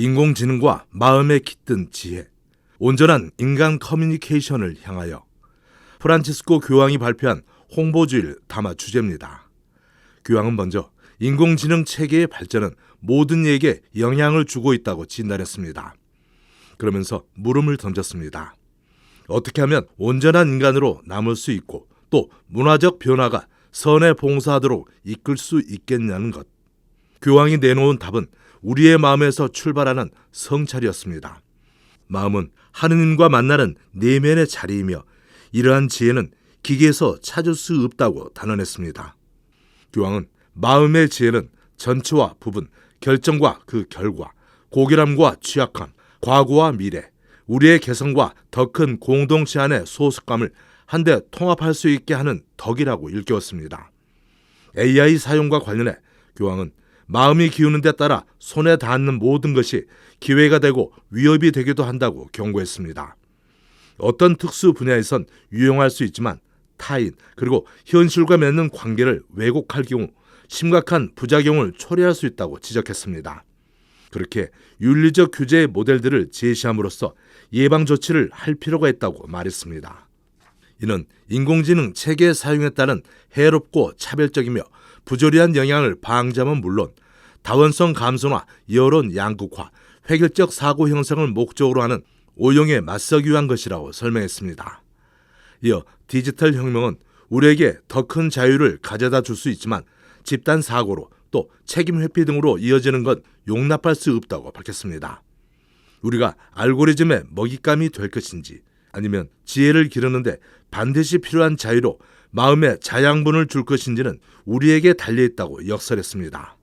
인공지능과 마음에 깃든 지혜, 온전한 인간 커뮤니케이션을 향하여 프란치스코 교황이 발표한 홍보주일 담화 주제입니다. 교황은 먼저 인공지능 체계의 발전은 모든 이에게 영향을 주고 있다고 진단했습니다. 그러면서 물음을 던졌습니다. 어떻게 하면 온전한 인간으로 남을 수 있고 또 문화적 변화가 선에 봉사하도록 이끌 수 있겠냐는 것. 교황이 내놓은 답은 우리의 마음에서 출발하는 성찰이었습니다. 마음은 하느님과 만나는 내면의 자리이며 이러한 지혜는 기계에서 찾을 수 없다고 단언했습니다. 교황은 마음의 지혜는 전체와 부분, 결정과 그 결과, 고결함과 취약함, 과거와 미래, 우리의 개성과 더 큰 공동체 안의 소속감을 한데 통합할 수 있게 하는 덕이라고 일깨웠습니다. AI 사용과 관련해 교황은 마음이 기우는 데 따라 손에 닿는 모든 것이 기회가 되고 위협이 되기도 한다고 경고했습니다. 어떤 특수 분야에선 유용할 수 있지만 타인 그리고 현실과 맺는 관계를 왜곡할 경우 심각한 부작용을 초래할 수 있다고 지적했습니다. 그렇게 윤리적 규제의 모델들을 제시함으로써 예방 조치를 할 필요가 있다고 말했습니다. 이는 인공지능 체계 사용에 따른 해롭고 차별적이며 부조리한 영향을 방지하면 물론 다원성 감소나 여론 양극화, 획일적 사고 형성을 목적으로 하는 오용에 맞서기 위한 것이라고 설명했습니다. 이어 디지털 혁명은 우리에게 더 큰 자유를 가져다 줄 수 있지만 집단 사고로 또 책임 회피 등으로 이어지는 건 용납할 수 없다고 밝혔습니다. 우리가 알고리즘의 먹잇감이 될 것인지 아니면 지혜를 기르는데 반드시 필요한 자유로 마음의 자양분을 줄 것인지는 우리에게 달려 있다고 역설했습니다.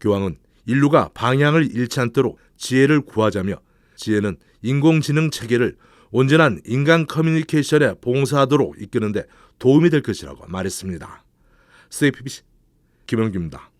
교황은 인류가 방향을 잃지 않도록 지혜를 구하자며 지혜는 인공지능 체계를 온전한 인간 커뮤니케이션에 봉사하도록 이끄는데 도움이 될 것이라고 말했습니다. CAPBC 김영규입니다.